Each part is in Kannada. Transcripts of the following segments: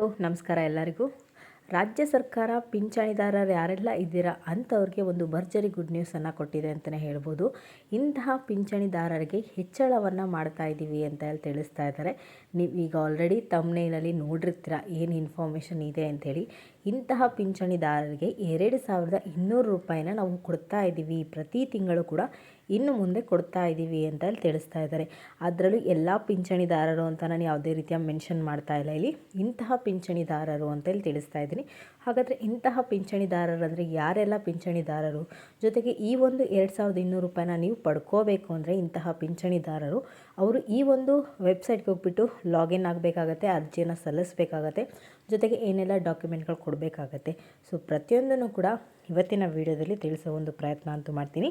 ನಮಸ್ಕಾರ ಎಲ್ಲರಿಗೂ. ರಾಜ್ಯ ಸರ್ಕಾರ ಪಿಂಚಣಿದಾರರು ಯಾರೆಲ್ಲ ಇದ್ದೀರಾ ಅಂಥವ್ರಿಗೆ ಒಂದು ಭರ್ಜರಿ ಗುಡ್ ನ್ಯೂಸನ್ನು ಕೊಟ್ಟಿದೆ ಅಂತಲೇ ಹೇಳ್ಬೋದು. ಇಂತಹ ಪಿಂಚಣಿದಾರರಿಗೆ ಹೆಚ್ಚಳವನ್ನು ಮಾಡ್ತಾ ಇದ್ದೀವಿ ಅಂತ ಹೇಳಿ ತಿಳಿಸ್ತಾ ಇದ್ದಾರೆ. ನೀವು ಈಗ ಆಲ್ರೆಡಿ ತಮ್ಮನೇನಲ್ಲಿ ನೋಡಿರ್ತೀರ ಏನು ಇನ್ಫಾರ್ಮೇಷನ್ ಇದೆ ಅಂಥೇಳಿ ಇಂತಹ ಪಿಂಚಣಿದಾರರಿಗೆ ಎರಡು ಸಾವಿರದ ಇನ್ನೂರು ರೂಪಾಯಿನ ನಾವು ಕೊಡ್ತಾ ಇದ್ದೀವಿ. ಪ್ರತಿ ತಿಂಗಳು ಕೂಡ ಇನ್ನು ಮುಂದೆ ಕೊಡ್ತಾ ಇದ್ದೀವಿ ಅಂತ ಹೇಳಿ ತಿಳಿಸ್ತಾ ಇದ್ದಾರೆ. ಅದರಲ್ಲೂ ಎಲ್ಲ ಪಿಂಚಣಿದಾರರು ಅಂತ ನಾನು ಯಾವುದೇ ರೀತಿಯ ಮೆನ್ಷನ್ ಮಾಡ್ತಾ ಇಲ್ಲ. ಇಲ್ಲಿ ಇಂತಹ ಪಿಂಚಣಿದಾರರು ಅಂತ ಹೇಳಿ ತಿಳಿಸ್ತಾ ಇದ್ದೀನಿ. ಹಾಗಾದರೆ ಇಂತಹ ಪಿಂಚಣಿದಾರರು ಅಂದರೆ ಯಾರೆಲ್ಲ ಪಿಂಚಣಿದಾರರು? ಜೊತೆಗೆ ಈ ಒಂದು ಎರಡು ಸಾವಿರದ ಇನ್ನೂರು ರೂಪಾಯಿನ ನೀವು ಪಡ್ಕೋಬೇಕು ಅಂದರೆ ಇಂತಹ ಪಿಂಚಣಿದಾರರು, ಅವರು ಈ ಒಂದು ವೆಬ್ಸೈಟ್ಗೆ ಹೋಗ್ಬಿಟ್ಟು ಲಾಗಿನ್ ಆಗಬೇಕಾಗತ್ತೆ, ಅರ್ಜಿಯನ್ನು ಸಲ್ಲಿಸಬೇಕಾಗತ್ತೆ, ಜೊತೆಗೆ ಏನೆಲ್ಲ ಡಾಕ್ಯುಮೆಂಟ್ಗಳು ಕೊಡಬೇಕಾಗತ್ತೆ. ಸೊ ಪ್ರತಿಯೊಂದನ್ನು ಕೂಡ ಇವತ್ತಿನ ವಿಡಿಯೋದಲ್ಲಿ ತಿಳಿಸೋ ಒಂದು ಪ್ರಯತ್ನ ಅಂತೂ ಮಾಡ್ತೀನಿ.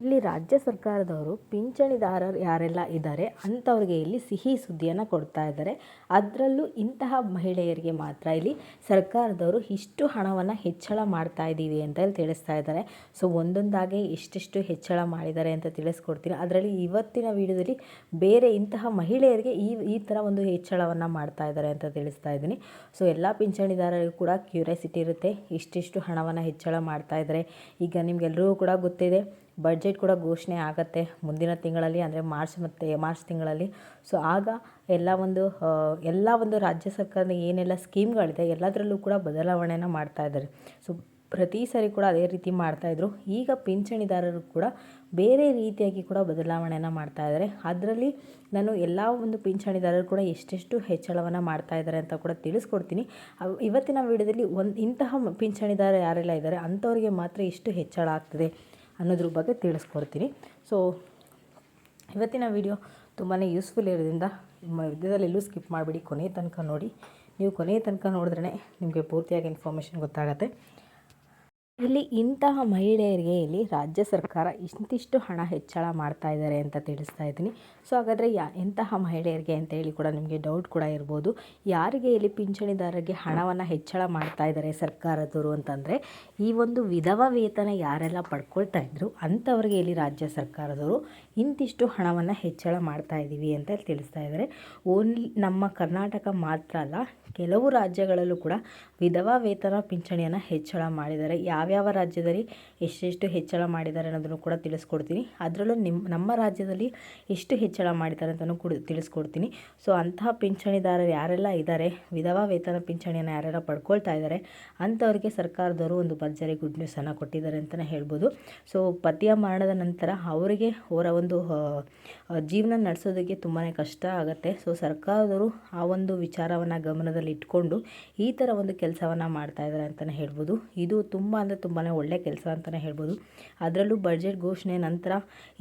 ಇಲ್ಲಿ ರಾಜ್ಯ ಸರ್ಕಾರದವರು ಪಿಂಚಣಿದಾರರು ಯಾರೆಲ್ಲ ಇದ್ದಾರೆ ಅಂಥವ್ರಿಗೆ ಇಲ್ಲಿ ಸಿಹಿ ಸುದ್ದಿಯನ್ನು ಕೊಡ್ತಾ ಇದ್ದಾರೆ. ಅದರಲ್ಲೂ ಇಂತಹ ಮಹಿಳೆಯರಿಗೆ ಮಾತ್ರ ಇಲ್ಲಿ ಸರ್ಕಾರದವರು ಇಷ್ಟು ಹಣವನ್ನು ಹೆಚ್ಚಳ ಮಾಡ್ತಾ ಇದ್ದೀವಿ ಅಂತ ಹೇಳಿ ತಿಳಿಸ್ತಾ ಇದ್ದಾರೆ. ಸೊ, ಒಂದೊಂದಾಗಿ ಎಷ್ಟೆಷ್ಟು ಹೆಚ್ಚಳ ಮಾಡಿದ್ದಾರೆ ಅಂತ ತಿಳಿಸ್ಕೊಡ್ತೀನಿ. ಅದರಲ್ಲಿ ಇವತ್ತಿನ ವಿಡಿಯೋದಲ್ಲಿ ಬೇರೆ ಇಂತಹ ಮಹಿಳೆಯರಿಗೆ ಈ ಈ ಥರ ಒಂದು ಹೆಚ್ಚಳವನ್ನು ಮಾಡ್ತಾ ಇದ್ದಾರೆ ಅಂತ ತಿಳಿಸ್ತಾ ಇದ್ದೀನಿ. ಸೊ, ಎಲ್ಲ ಪಿಂಚಣಿದಾರರಿಗೂ ಕೂಡ ಕ್ಯೂರಿಯಾಸಿಟಿ ಇರುತ್ತೆ. ಇಷ್ಟಿಷ್ಟು ಹಣವನ್ನು ಹೆಚ್ಚಳ ಮಾಡ್ತಾ ಇದ್ದಾರೆ. ಈಗ ನಿಮಗೆಲ್ಲರಿಗೂ ಕೂಡ ಗೊತ್ತಿದೆ ಬಡ್ಜೆಟ್ ಕೂಡ ಘೋಷಣೆ ಆಗುತ್ತೆ ಮುಂದಿನ ತಿಂಗಳಲ್ಲಿ, ಅಂದರೆ ಮಾರ್ಚ್ ಮತ್ತು ಮಾರ್ಚ್ ತಿಂಗಳಲ್ಲಿ. ಸೊ ಆಗ ಎಲ್ಲ ಒಂದು ಎಲ್ಲ ಒಂದು ರಾಜ್ಯ ಸರ್ಕಾರದ ಏನೆಲ್ಲ ಸ್ಕೀಮ್ಗಳಿದೆ, ಎಲ್ಲದರಲ್ಲೂ ಕೂಡ ಬದಲಾವಣೆಯನ್ನು ಮಾಡ್ತಾ ಇದ್ದಾರೆ. ಸೊ ಪ್ರತಿ ಸಾರಿ ಕೂಡ ಅದೇ ರೀತಿ ಮಾಡ್ತಾಯಿದ್ರು ಈಗ ಪಿಂಚಣಿದಾರರು ಕೂಡ ಬೇರೆ ರೀತಿಯಾಗಿ ಕೂಡ ಬದಲಾವಣೆಯನ್ನು ಮಾಡ್ತಾ ಇದ್ದಾರೆ. ಅದರಲ್ಲಿ ನಾನು ಎಲ್ಲ ಒಂದು ಪಿಂಚಣಿದಾರರು ಕೂಡ ಎಷ್ಟೆಷ್ಟು ಹೆಚ್ಚಳವನ್ನು ಮಾಡ್ತಾ ಇದ್ದಾರೆ ಅಂತ ಕೂಡ ತಿಳಿಸ್ಕೊಡ್ತೀನಿ. ಇವತ್ತಿನ ವಿಡಿಯೋದಲ್ಲಿ ಒಂದು ಇಂತಹ ಪಿಂಚಣಿದಾರ ಯಾರೆಲ್ಲ ಇದ್ದಾರೆ, ಅಂಥವ್ರಿಗೆ ಮಾತ್ರ ಇಷ್ಟು ಹೆಚ್ಚಳ ಆಗ್ತದೆ. ಅನ್ನೋದ್ರ ಬಗ್ಗೆ ತಿಳಿಸ್ಕೊಡ್ತೀನಿ. ಸೊ ಇವತ್ತಿನ ವಿಡಿಯೋ ತುಂಬಾ ಯೂಸ್ಫುಲ್ ಇರೋದ್ರಿಂದ ಮಧ್ಯದಲ್ಲಿ ಎಲ್ಲೂ ಸ್ಕಿಪ್ ಮಾಡಿಬಿಡಿ. ಕೊನೆಯ ತನಕ ನೋಡಿ. ನೀವು ಕೊನೆಯ ತನಕ ನೋಡಿದ್ರೆ ನಿಮಗೆ ಪೂರ್ತಿಯಾಗಿ ಇನ್ಫಾರ್ಮೇಷನ್ ಗೊತ್ತಾಗುತ್ತೆ. ಇಲ್ಲಿ ಇಂತಹ ಮಹಿಳೆಯರಿಗೆ ಇಲ್ಲಿ ರಾಜ್ಯ ಸರ್ಕಾರ ಇಂತಿಷ್ಟು ಹಣ ಹೆಚ್ಚಳ ಮಾಡ್ತಾ ಇದ್ದಾರೆ ಅಂತ ತಿಳಿಸ್ತಾ ಇದ್ದೀನಿ. ಸೊ ಹಾಗಾದರೆ ಯಾ ಎಂತಹ ಮಹಿಳೆಯರಿಗೆ ಅಂತ ಹೇಳಿ ಕೂಡ ನಿಮಗೆ ಡೌಟ್ ಕೂಡ ಇರ್ಬೋದು. ಯಾರಿಗೆ ಇಲ್ಲಿ ಪಿಂಚಣಿದಾರರಿಗೆ ಹಣವನ್ನು ಹೆಚ್ಚಳ ಮಾಡ್ತಾ ಇದ್ದಾರೆ ಸರ್ಕಾರದವರು ಅಂತಂದರೆ, ಈ ಒಂದು ವಿಧವಾ ವೇತನ ಯಾರೆಲ್ಲ ಪಡ್ಕೊಳ್ತಾ ಇದ್ರು, ಅಂಥವ್ರಿಗೆ ಇಲ್ಲಿ ರಾಜ್ಯ ಸರ್ಕಾರದವರು ಇಂತಿಷ್ಟು ಹಣವನ್ನು ಹೆಚ್ಚಳ ಮಾಡ್ತಾ ಇದ್ದೀವಿ ಅಂತ ತಿಳಿಸ್ತಾ ಇದ್ದಾರೆ. ಓನ್ಲಿ ನಮ್ಮ ಕರ್ನಾಟಕ ಮಾತ್ರ ಅಲ್ಲ, ಕೆಲವು ರಾಜ್ಯಗಳಲ್ಲೂ ಕೂಡ ವಿಧವಾ ವೇತನ ಪಿಂಚಣಿಯನ್ನು ಹೆಚ್ಚಳ ಮಾಡಿದ್ದಾರೆ. ಯಾವ್ಯಾವ ರಾಜ್ಯದಲ್ಲಿ ಎಷ್ಟೆಷ್ಟು ಹೆಚ್ಚಳ ಮಾಡಿದ್ದಾರೆ ಅನ್ನೋದನ್ನು ಕೂಡ ತಿಳಿಸ್ಕೊಡ್ತೀನಿ. ಅದರಲ್ಲೂ ನಿಮ್ಮ ನಮ್ಮ ರಾಜ್ಯದಲ್ಲಿ ಎಷ್ಟು ಹೆಚ್ಚಳ ಮಾಡಿದ್ದಾರೆ ಅಂತಲೂ ಕೂಡ ತಿಳಿಸ್ಕೊಡ್ತೀನಿ. ಸೊ ಅಂತಹ ಪಿಂಚಣಿದಾರರು ಯಾರೆಲ್ಲ ಇದ್ದಾರೆ, ವಿಧವಾ ವೇತನ ಪಿಂಚಣಿಯನ್ನು ಯಾರೆಲ್ಲ ಪಡ್ಕೊಳ್ತಾ ಇದ್ದಾರೆ, ಅಂಥವ್ರಿಗೆ ಸರ್ಕಾರದವರು ಒಂದು ಭರ್ಜರಿ ಗುಡ್ ನ್ಯೂಸನ್ನು ಕೊಟ್ಟಿದ್ದಾರೆ ಅಂತಲೇ ಹೇಳ್ಬೋದು. ಸೊ ಪತಿಯ ಮರಣದ ನಂತರ ಅವರಿಗೆ ಅವರ ಒಂದು ಜೀವನ ನಡೆಸೋದಕ್ಕೆ ತುಂಬಾ ಕಷ್ಟ ಆಗುತ್ತೆ. ಸೊ ಸರ್ಕಾರದವರು ಆ ಒಂದು ವಿಚಾರವನ್ನು ಗಮನದಲ್ಲಿ ಇಟ್ಕೊಂಡು ಈ ಥರ ಒಂದು ಕೆಲಸವನ್ನು ಮಾಡ್ತಾ ಇದ್ದಾರೆ ಅಂತಲೇ ಹೇಳ್ಬೋದು. ಇದು ತುಂಬ ಅಂದರೆ ತುಂಬಾ ಒಳ್ಳೆ ಕೆಲಸ ಅಂತಲೇ ಹೇಳ್ಬೋದು. ಅದರಲ್ಲೂ ಬಜೆಟ್ ಘೋಷಣೆ ನಂತರ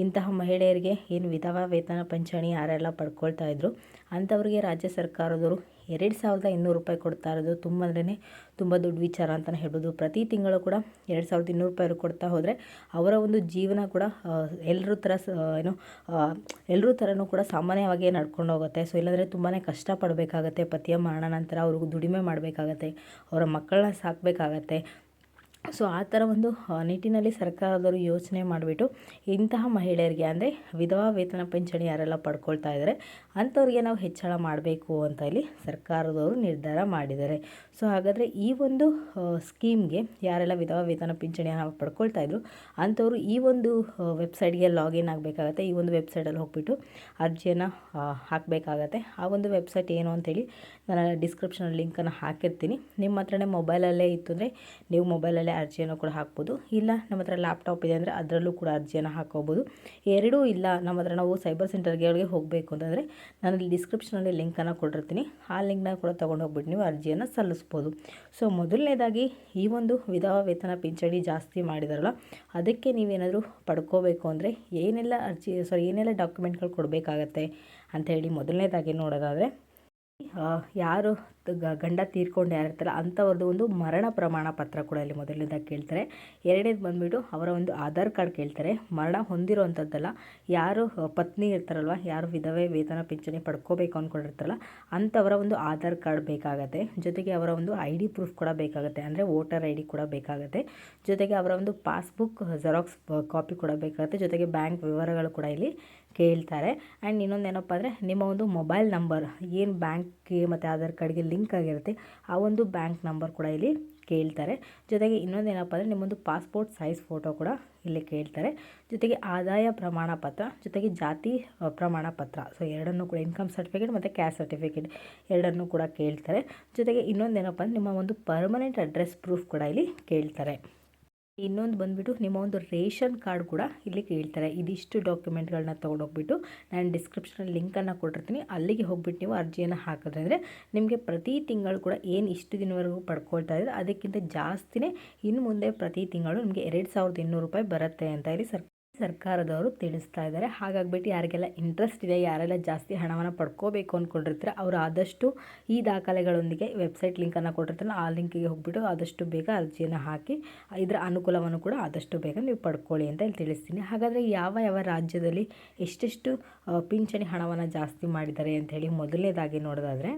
ಇಂತಹ ಮಹಿಳೆಯರಿಗೆ ಏನು ವಿಧವಾ ವೇತನ ಪಂಚಣಿ ಯಾರೆಲ್ಲ ಪಡ್ಕೊಳ್ತಾ ಇದ್ರು, ಅಂಥವ್ರಿಗೆ ರಾಜ್ಯ ಸರ್ಕಾರದವರು ಎರಡು ಸಾವಿರದ ಇನ್ನೂರು ರೂಪಾಯಿ ಕೊಡ್ತಾ ಇರೋದು ತುಂಬ ಅಂದ್ರೆ ತುಂಬ ದೊಡ್ಡ ವಿಚಾರ ಅಂತಲೇ ಹೇಳ್ಬೋದು. ಪ್ರತಿ ತಿಂಗಳು ಕೂಡ ಎರಡು ಸಾವಿರದ ಇನ್ನೂರು ರೂಪಾಯಿ ಕೊಡ್ತಾ ಹೋದರೆ ಅವರ ಒಂದು ಜೀವನ ಕೂಡ ಎಲ್ಲರೂ ಥರ ಏನು ಎಲ್ಲರೂ ಥರನೂ ಕೂಡ ಸಾಮಾನ್ಯವಾಗಿ ನಡ್ಕೊಂಡು ಹೋಗುತ್ತೆ. ಸೊ ಇಲ್ಲಾಂದರೆ ತುಂಬಾ ಕಷ್ಟಪಡಬೇಕಾಗತ್ತೆ. ಪತಿಯ ಮರಣ ನಂತರ ಅವ್ರಿಗೂ ದುಡಿಮೆ ಮಾಡಬೇಕಾಗತ್ತೆ. ಅವರ ಮಕ್ಕಳನ್ನ ಸಾಕಬೇಕಾಗತ್ತೆ. ಸೊ ಆ ಥರ ಒಂದು ನಿಟ್ಟಿನಲ್ಲಿ ಸರ್ಕಾರದವರು ಯೋಚನೆ ಮಾಡಿಬಿಟ್ಟು ಇಂತಹ ಮಹಿಳೆಯರಿಗೆ ಅಂದರೆ ವಿಧವಾ ವೇತನ ಪಿಂಚಣಿ ಯಾರೆಲ್ಲ ಪಡ್ಕೊಳ್ತಾ ಇದ್ದಾರೆ ಅಂಥವ್ರಿಗೆ ನಾವು ಹೆಚ್ಚಳ ಮಾಡಬೇಕು ಅಂತ ಇಲ್ಲಿ ಸರ್ಕಾರದವರು ನಿರ್ಧಾರ ಮಾಡಿದ್ದಾರೆ. ಸೊ ಹಾಗಾದರೆ ಈ ಒಂದು ಸ್ಕೀಮ್ಗೆ ಯಾರೆಲ್ಲ ವಿಧವಾ ವೇತನ ಪಿಂಚಣಿಯನ್ನು ಪಡ್ಕೊಳ್ತಾ ಇದ್ರು, ಅಂಥವ್ರು ಈ ಒಂದು ವೆಬ್ಸೈಟ್ಗೆ ಲಾಗಿನ್ ಆಗಬೇಕಾಗತ್ತೆ, ಈ ಒಂದು ವೆಬ್ಸೈಟಲ್ಲಿ ಹೋಗ್ಬಿಟ್ಟು ಅರ್ಜಿಯನ್ನು ಹಾಕಬೇಕಾಗತ್ತೆ. ಆ ಒಂದು ವೆಬ್ಸೈಟ್ ಏನು ಅಂತೇಳಿ ನಾನು ಡಿಸ್ಕ್ರಿಪ್ಷನ್ ಲಿಂಕನ್ನು ಹಾಕಿರ್ತೀನಿ. ನಿಮ್ಮ ಹತ್ರನೇ ಮೊಬೈಲಲ್ಲೇ ಇತ್ತು ಅಂದರೆ ನೀವು ಮೊಬೈಲಲ್ಲೇ ಅರ್ಜಿಯನ್ನು ಕೂಡ ಹಾಕ್ಬೋದು. ಇಲ್ಲ, ನಮ್ಮ ಹತ್ರ ಲ್ಯಾಪ್ಟಾಪ್ ಇದೆ ಅಂದರೆ ಅದರಲ್ಲೂ ಕೂಡ ಅರ್ಜಿಯನ್ನು ಹಾಕೋಬೋದು. ಎರಡೂ ಇಲ್ಲ, ನಮ್ಮ ಹತ್ರ ನಾವು ಸೈಬರ್ ಸೆಂಟರ್ಗೆ ಹೋಗಬೇಕು ಅಂತಂದರೆ ನಾನು ಇಲ್ಲಿ ಡಿಸ್ಕ್ರಿಪ್ಷನಲ್ಲಿ ಲಿಂಕನ್ನು ಕೊಟ್ಟಿರ್ತೀನಿ. ಆ ಲಿಂಕ್ನ ಕೂಡ ತೊಗೊಂಡು ಹೋಗ್ಬಿಟ್ಟು ನೀವು ಅರ್ಜಿಯನ್ನು ಸಲ್ಲಿಸ್ಬೋದು. ಸೊ ಮೊದಲನೇದಾಗಿ ಈ ಒಂದು ವಿಧವಾ ವೇತನ ಪಿಂಚಣಿ ಜಾಸ್ತಿ ಮಾಡಿದಾರಲ್ಲ, ಅದಕ್ಕೆ ನೀವೇನಾದರೂ ಪಡ್ಕೋಬೇಕು ಅಂದರೆ ಏನೆಲ್ಲ ಅರ್ಜಿ ಸಾರಿ ಏನೆಲ್ಲ ಡಾಕ್ಯುಮೆಂಟ್ಗಳು ಕೊಡಬೇಕಾಗತ್ತೆ ಹೇಳಿ ಮೊದಲನೇದಾಗಿ ನೋಡೋದಾದರೆ ಯಾರು ಗಂಡ ತೀರ್ಕೊಂಡು ಯಾರಿರ್ತಾರೆ ಅಂಥವ್ರದ್ದು ಒಂದು ಮರಣ ಪ್ರಮಾಣ ಪತ್ರ ಕೂಡ ಇಲ್ಲಿ ಮೊದಲನೇದಾಗಿ ಕೇಳ್ತಾರೆ. ಎರಡನೇದು ಬಂದುಬಿಟ್ಟು ಅವರ ಒಂದು ಆಧಾರ್ ಕಾರ್ಡ್ ಕೇಳ್ತಾರೆ. ಮರಣ ಹೊಂದಿರುವಂಥದ್ದಲ್ಲ ಯಾರು ಪತ್ನಿ ಇರ್ತಾರಲ್ವ, ಯಾರು ವಿಧವೆ, ವೇತನ, ಪಿಂಚಣಿ ಪಡ್ಕೋಬೇಕು ಅಂದ್ಕೊಂಡಿರ್ತಾರಲ್ಲ ಅಂಥವರ ಒಂದು ಆಧಾರ್ ಕಾರ್ಡ್ ಬೇಕಾಗತ್ತೆ. ಜೊತೆಗೆ ಅವರ ಒಂದು ಐ ಡಿ ಪ್ರೂಫ್ ಕೂಡ ಬೇಕಾಗುತ್ತೆ. ಅಂದರೆ ವೋಟರ್ ಐ ಡಿ ಕೂಡ ಬೇಕಾಗುತ್ತೆ. ಜೊತೆಗೆ ಅವರ ಒಂದು ಪಾಸ್ಬುಕ್, ಜೆರಾಕ್ಸ್ ಕಾಪಿ ಕೂಡ ಬೇಕಾಗುತ್ತೆ. ಜೊತೆಗೆ ಬ್ಯಾಂಕ್ ವಿವರಗಳು ಕೂಡ ಇಲ್ಲಿ ಕೇಳ್ತಾರೆ. ಆ್ಯಂಡ್ ಇನ್ನೊಂದು ಏನಪ್ಪ ಅಂದರೆ, ನಿಮ್ಮ ಒಂದು ಮೊಬೈಲ್ ನಂಬರ್, ಏನು ಬ್ಯಾಂಕ್ಗೆ ಮತ್ತು ಆಧಾರ್ ಕಾರ್ಡ್ಗೆ ಲಿಂಕ್ ಆಗಿರುತ್ತೆ, ಆ ಒಂದು ಬ್ಯಾಂಕ್ ನಂಬರ್ ಕೂಡ ಇಲ್ಲಿ ಕೇಳ್ತಾರೆ. ಜೊತೆಗೆ ಇನ್ನೊಂದು ಏನಪ್ಪ ಅಂದರೆ ನಿಮ್ಮೊಂದು ಪಾಸ್ಪೋರ್ಟ್ ಸೈಜ್ ಫೋಟೋ ಕೂಡ ಇಲ್ಲಿ ಕೇಳ್ತಾರೆ. ಜೊತೆಗೆ ಆದಾಯ ಪ್ರಮಾಣ ಪತ್ರ, ಜೊತೆಗೆ ಜಾತಿ ಪ್ರಮಾಣ ಪತ್ರ. ಸೊ ಎರಡನ್ನೂ ಕೂಡ ಇನ್ಕಮ್ ಸರ್ಟಿಫಿಕೇಟ್ ಮತ್ತು ಕ್ಯಾಸ್ಟ್ ಸರ್ಟಿಫಿಕೇಟ್ ಎರಡನ್ನೂ ಕೂಡ ಕೇಳ್ತಾರೆ. ಜೊತೆಗೆ ಇನ್ನೊಂದು ಏನಪ್ಪ ಅಂದರೆ ನಿಮ್ಮ ಒಂದು ಪರ್ಮನೆಂಟ್ ಅಡ್ರೆಸ್ ಪ್ರೂಫ್ ಕೂಡ ಇಲ್ಲಿ ಕೇಳ್ತಾರೆ. ಇನ್ನೊಂದು ಬಂದುಬಿಟ್ಟು ನಿಮ್ಮ ಒಂದು ರೇಷನ್ ಕಾರ್ಡ್ ಕೂಡ ಇಲ್ಲಿ ಕೇಳ್ತಾರೆ. ಇದಿಷ್ಟು ಡಾಕ್ಯುಮೆಂಟ್ಗಳನ್ನ ತೊಗೊಂಡೋಗ್ಬಿಟ್ಟು ನಾನು ಡಿಸ್ಕ್ರಿಪ್ಷನಲ್ಲಿ ಲಿಂಕನ್ನು ಕೊಟ್ಟಿರ್ತೀನಿ. ಅಲ್ಲಿಗೆ ಹೋಗ್ಬಿಟ್ಟು ನೀವು ಅರ್ಜಿಯನ್ನು ಹಾಕಿದ್ರೆ ನಿಮಗೆ ಪ್ರತಿ ತಿಂಗಳು ಕೂಡ ಏನು ಇಷ್ಟು ದಿನವರೆಗೂ ಪಡ್ಕೊಳ್ತಾ ಇದ್ದಾರೆ, ಅದಕ್ಕಿಂತ ಜಾಸ್ತಿನೇ ಇನ್ನು ಮುಂದೆ ಪ್ರತಿ ತಿಂಗಳು ನಿಮಗೆ ಎರಡು ಸಾವಿರದ ಇನ್ನೂರು ರೂಪಾಯಿ ಬರುತ್ತೆ ಅಂತ ಹೇಳಿ ಸರ್ ಸರ್ಕಾರದವರು ತಿಳಿಸ್ತಾ ಇದ್ದಾರೆ. ಹಾಗಾಗ್ಬಿಟ್ಟು ಯಾರಿಗೆಲ್ಲ ಇಂಟ್ರೆಸ್ಟ್ ಇದೆ, ಯಾರೆಲ್ಲ ಜಾಸ್ತಿ ಹಣವನ್ನು ಪಡ್ಕೋಬೇಕು ಅಂದ್ಕೊಂಡಿರ್ತಾರೆ ಅವರು ಆದಷ್ಟು ಈ ದಾಖಲೆಗಳೊಂದಿಗೆ ವೆಬ್ಸೈಟ್ ಲಿಂಕನ್ನು ಕೊಟ್ಟಿರ್ತಾರೆ ಆ ಲಿಂಕಿಗೆ ಹೋಗ್ಬಿಟ್ಟು ಆದಷ್ಟು ಬೇಗ ಅರ್ಜಿಯನ್ನು ಹಾಕಿ, ಇದರ ಅನುಕೂಲವನ್ನು ಕೂಡ ಆದಷ್ಟು ಬೇಗ ನೀವು ಪಡ್ಕೊಳ್ಳಿ ಅಂತ ಇಲ್ಲಿ ತಿಳಿಸ್ತೀನಿ. ಹಾಗಾದರೆ ಯಾವ ಯಾವ ರಾಜ್ಯದಲ್ಲಿ ಎಷ್ಟೆಷ್ಟು ಪಿಂಚಣಿ ಹಣವನ್ನು ಜಾಸ್ತಿ ಮಾಡಿದ್ದಾರೆ ಅಂತ ಹೇಳಿ ಮೊದಲನೇದಾಗಿ ನೋಡೋದಾದರೆ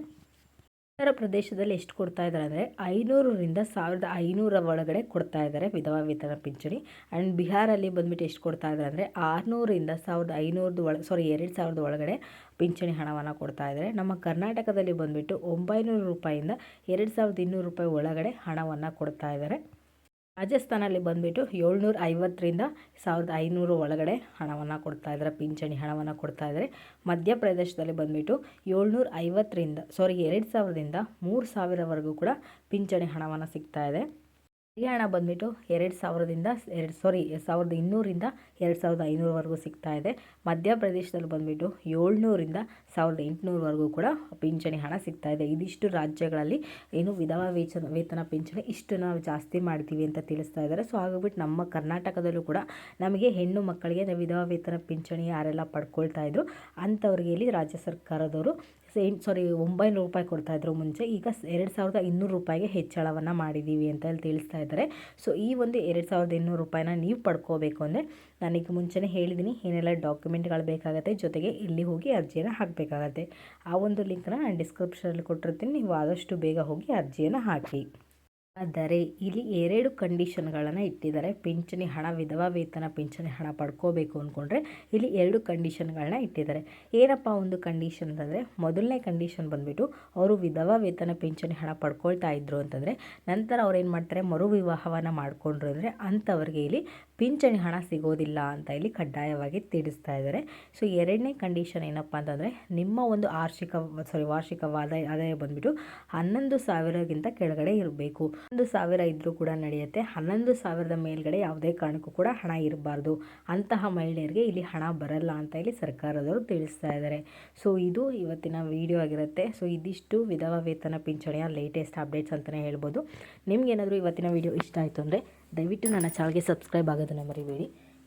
ಉತ್ತರ ಪ್ರದೇಶದಲ್ಲಿ ಎಷ್ಟು ಕೊಡ್ತಾ ಇದ್ದಾರೆ ಅಂದರೆ ಐನೂರರಿಂದ ಸಾವಿರದ ಐನೂರ ಒಳಗಡೆ ಕೊಡ್ತಾ ಇದ್ದಾರೆ ವಿಧವಾ ವೇತನ ಪಿಂಚಣಿ. ಆ್ಯಂಡ್ ಬಿಹಾರಲ್ಲಿ ಬಂದ್ಬಿಟ್ಟು ಎಷ್ಟು ಕೊಡ್ತಾ ಇದ್ದಾರೆ ಅಂದರೆ ಆರುನೂರಿಂದ ಸಾವಿರದ ಐನೂರದ್ದು ಒಳ, ಸಾರಿ ಎರಡು ಸಾವಿರದ ಒಳಗಡೆ ಪಿಂಚಣಿ ಹಣವನ್ನು ಕೊಡ್ತಾ ಇದ್ದಾರೆ. ನಮ್ಮ ಕರ್ನಾಟಕದಲ್ಲಿ ಬಂದ್ಬಿಟ್ಟು ಒಂಬೈನೂರು ರೂಪಾಯಿಂದ ಎರಡು ಸಾವಿರದ ಇನ್ನೂರು ರೂಪಾಯಿ ಒಳಗಡೆ ಹಣವನ್ನು ಕೊಡ್ತಾ ಇದ್ದಾರೆ. ರಾಜಸ್ಥಾನಲ್ಲಿ ಬಂದುಬಿಟ್ಟು ಏಳ್ನೂರ ಐವತ್ತರಿಂದ ಸಾವಿರದ ಐನೂರು ಒಳಗಡೆ ಹಣವನ್ನು ಕೊಡ್ತಾ ಇದ್ದಾರೆ, ಪಿಂಚಣಿ ಹಣವನ್ನು ಕೊಡ್ತಾ ಇದ್ದಾರೆ. ಮಧ್ಯಪ್ರದೇಶದಲ್ಲಿ ಬಂದುಬಿಟ್ಟು ಏಳ್ನೂರ ಐವತ್ತರಿಂದ ಸಾರಿ ಎರಡು ಸಾವಿರದಿಂದ ಮೂರು ಸಾವಿರವರೆಗೂ ಕೂಡ ಪಿಂಚಣಿ ಹಣವನ್ನು ಸಿಗ್ತಾ ಇದೆ. ಹರಿಯಾಣ ಬಂದುಬಿಟ್ಟು ಎರಡು ಸಾವಿರದಿಂದ ಎರಡು ಸಾರಿ ಸಾವಿರದ ಇನ್ನೂರಿಂದ ಎರಡು ಸಾವಿರದ ಐನೂರವರೆಗೂ ಸಿಗ್ತಾ ಇದೆ ಮಧ್ಯಪ್ರದೇಶದಲ್ಲಿ ಬಂದುಬಿಟ್ಟು ಏಳ್ನೂರಿಂದ ಸಾವಿರದ ಎಂಟುನೂರವರೆಗೂ ಕೂಡ ಪಿಂಚಣಿ ಹಣ ಸಿಗ್ತಾ ಇದೆ ಇದಿಷ್ಟು ರಾಜ್ಯಗಳಲ್ಲಿ ಏನು ವಿಧವಾ ವೇತನ ವೇತನ, ಪಿಂಚಣಿ ಇಷ್ಟು ನಾವು ಜಾಸ್ತಿ ಮಾಡ್ತೀವಿ ಅಂತ ತಿಳಿಸ್ತಾ ಇದ್ದಾರೆ ಸೊ ಹಾಗಾಗ್ಬಿಟ್ಟು ನಮ್ಮ ಕರ್ನಾಟಕದಲ್ಲೂ ಕೂಡ ನಮಗೆ ಹೆಣ್ಣು ಮಕ್ಕಳಿಗೆ ವಿಧವಾ ವೇತನ, ಪಿಂಚಣಿ ಯಾರೆಲ್ಲ ಪಡ್ಕೊಳ್ತಾ ಇದ್ರು ಅಂಥವ್ರಿಗೆ ಇಲ್ಲಿ ರಾಜ್ಯ ಸರ್ಕಾರದವರು ಸೇಮ್ ಸಾರಿ ಒಂಬೈನೂರು ರೂಪಾಯಿ ಕೊಡ್ತಾಯಿದ್ರು ಮುಂಚೆ. ಈಗ ಎರಡು ಸಾವಿರದ ಇನ್ನೂರು ರೂಪಾಯಿಗೆ ಹೆಚ್ಚಳವನ್ನು ಮಾಡಿದ್ದೀವಿ ಅಂತ ಹೇಳಿ ತಿಳಿಸ್ತಾ ಇದ್ದಾರೆ. ಸೊ ಈ ಒಂದು ಎರಡು ಸಾವಿರದ ಇನ್ನೂರು ರೂಪಾಯಿನ ನೀವು ಪಡ್ಕೋಬೇಕು ಅಂದರೆ ನಾನೀಗ ಮುಂಚೆನೇ ಹೇಳಿದ್ದೀನಿ ಏನೆಲ್ಲ ಡಾಕ್ಯುಮೆಂಟ್ಗಳು ಬೇಕಾಗುತ್ತೆ, ಜೊತೆಗೆ ಇಲ್ಲಿ ಹೋಗಿ ಅರ್ಜಿಯನ್ನು ಹಾಕಬೇಕಾಗತ್ತೆ. ಆ ಒಂದು ಲಿಂಕ್ನ ನಾನು ಡಿಸ್ಕ್ರಿಪ್ಷನಲ್ಲಿ ಕೊಟ್ಟಿರ್ತೀನಿ, ನೀವು ಆದಷ್ಟು ಬೇಗ ಹೋಗಿ ಅರ್ಜಿಯನ್ನು ಹಾಕಿ. ಆದರೆ ಇಲ್ಲಿ ಎರಡು ಕಂಡೀಷನ್ಗಳನ್ನು ಇಟ್ಟಿದ್ದಾರೆ. ಪಿಂಚಣಿ ಹಣ, ವಿಧವಾ ವೇತನ ಪಿಂಚಣಿ ಹಣ ಪಡ್ಕೋಬೇಕು ಅಂದ್ಕೊಂಡ್ರೆ ಇಲ್ಲಿ ಎರಡು ಕಂಡೀಷನ್ಗಳನ್ನ ಇಟ್ಟಿದ್ದಾರೆ. ಏನಪ್ಪ ಒಂದು ಕಂಡೀಷನ್ ಅಂತಂದರೆ, ಮೊದಲನೇ ಕಂಡೀಷನ್ ಬಂದುಬಿಟ್ಟು ಅವರು ವಿಧವಾ ವೇತನ ಪಿಂಚಣಿ ಹಣ ಪಡ್ಕೊಳ್ತಾ ಇದ್ರು ಅಂತಂದರೆ, ನಂತರ ಅವ್ರು ಏನು ಮಾಡ್ತಾರೆ, ಮರು ವಿವಾಹವನ್ನು ಮಾಡಿಕೊಂಡ್ರು ಅಂದರೆ ಅಂಥವ್ರಿಗೆ ಇಲ್ಲಿ ಪಿಂಚಣಿ ಹಣ ಸಿಗೋದಿಲ್ಲ ಅಂತ ಇಲ್ಲಿ ಕಡ್ಡಾಯವಾಗಿ ತಿಳಿಸ್ತಾ ಇದ್ದಾರೆ. ಸೊ, ಎರಡನೇ ಕಂಡೀಷನ್ ಏನಪ್ಪ ಅಂತಂದರೆ, ನಿಮ್ಮ ಒಂದು ವಾರ್ಷಿಕ ಸಾರಿ ವಾರ್ಷಿಕವಾದ ಆದಾಯ ಬಂದುಬಿಟ್ಟು ಹನ್ನೊಂದು ಸಾವಿರಕ್ಕಿಂತ ಕೆಳಗಡೆ ಇರಬೇಕು. ಒಂದು ಸಾವಿರ ಇದ್ದರೂ ಕೂಡ ನಡೆಯುತ್ತೆ. ಹನ್ನೊಂದು ಸಾವಿರದ ಮೇಲ್ಗಡೆ ಯಾವುದೇ ಕಾರಣಕ್ಕೂ ಕೂಡ ಹಣ ಇರಬಾರ್ದು. ಅಂತಹ ಮಹಿಳೆಯರಿಗೆ ಇಲ್ಲಿ ಹಣ ಬರಲ್ಲ ಅಂತ ಇಲ್ಲಿ ಸರ್ಕಾರದವರು ತಿಳಿಸ್ತಾ ಇದ್ದಾರೆ. ಸೊ, ಇದು ಇವತ್ತಿನ ವಿಡಿಯೋ ಆಗಿರುತ್ತೆ. ಸೊ, ಇದಿಷ್ಟು ವಿಧವಾ ವೇತನ ಪಿಂಚಣಿಯ ಲೇಟೆಸ್ಟ್ ಅಪ್ಡೇಟ್ಸ್ ಅಂತಲೇ ಹೇಳ್ಬೋದು. ನಿಮ್ಗೇನಾದರೂ ಇವತ್ತಿನ ವಿಡಿಯೋ ಇಷ್ಟ ಆಯಿತು ಅಂದರೆ ದಯವಿಟ್ಟು ನನ್ನ ಚಾನಲ್ಗೆ ಸಬ್ಸ್ಕ್ರೈಬ್ ಆಗೋದನ್ನು ಮರಿಬೇಡಿ.